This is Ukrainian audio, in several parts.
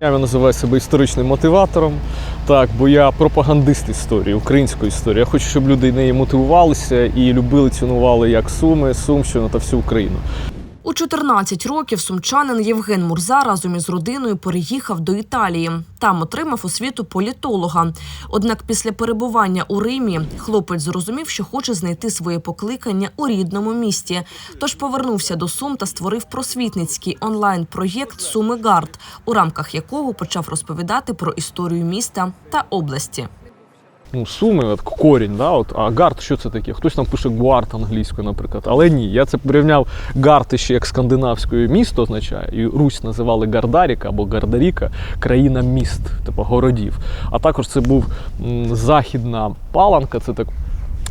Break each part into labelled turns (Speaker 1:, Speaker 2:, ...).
Speaker 1: Я називаю себе історичним мотиватором, так, бо я пропагандист історії, української історії. Я хочу, щоб люди неї мотивувалися і любили, цінували як Суми, Сумщину та всю Україну.
Speaker 2: У 14 років сумчанин Євген Мурза разом із родиною переїхав до Італії. Там отримав освіту політолога. Однак після перебування у Римі хлопець зрозумів, що хоче знайти своє покликання у рідному місті. Тож повернувся до Сум та створив просвітницький онлайн-проєкт Суми Гард, у рамках якого почав розповідати про історію міста та області.
Speaker 1: Ну, суми, от корінь, да, от, а гард, що це таке? Хтось там пише гуард англійською, наприклад. Але ні, я це порівняв гард ще як скандинавською місто означає, і Русь називали Гардаріка або Гардаріка, країна міст, типу городів. А також це був західна паланка, це так.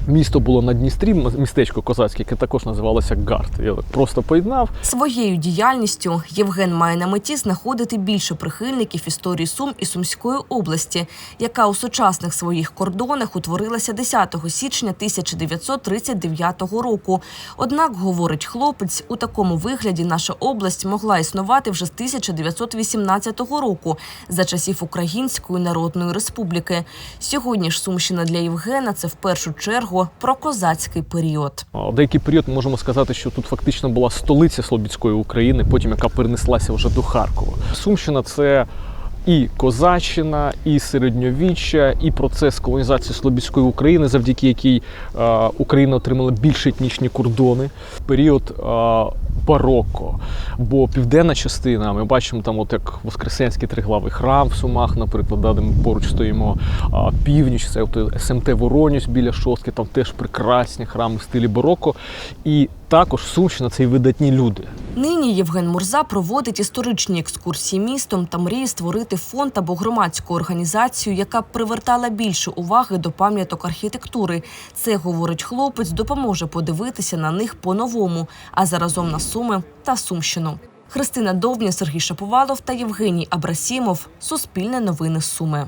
Speaker 1: Місто було на Дністрі, містечко козацьке, яке також називалося Гард. Я просто поєднав.
Speaker 2: Своєю діяльністю Євген має на меті знаходити більше прихильників історії Сум і Сумської області, яка у сучасних своїх кордонах утворилася 10 січня 1939 року. Однак, говорить хлопець, у такому вигляді наша область могла існувати вже з 1918 року за часів Української Народної Республіки. Сьогодні ж Сумщина для Євгена це в першу чергу про козацький період.
Speaker 1: Деякий період ми можемо сказати, що тут фактично була столиця Слобідської України, потім яка перенеслася вже до Харкова. Сумщина це і козаччина, і середньовіччя, і процес колонізації Слобідської України, завдяки якій е, Україна отримала більш етнічні кордони. в Період е, бароко. Бо південна частина, ми бачимо там, от як Воскресенський триглавий храм в Сумах, наприклад, да, де ми поруч стоїмо. А, північ, це от СМТ Воронюсь біля шостки, там теж прекрасні храми в стилі бароко. І також Сумщина це і видатні люди.
Speaker 2: Нині Євген Мурза проводить історичні екскурсії містом та мріє створити фонд або громадську організацію, яка б привертала більше уваги до пам'яток архітектури. Це говорить хлопець, допоможе подивитися на них по-новому, а заразом на Суми та Сумщину. Христина Довбня, Сергій Шаповалов та Євгеній Абрасімов. Суспільне новини Суми.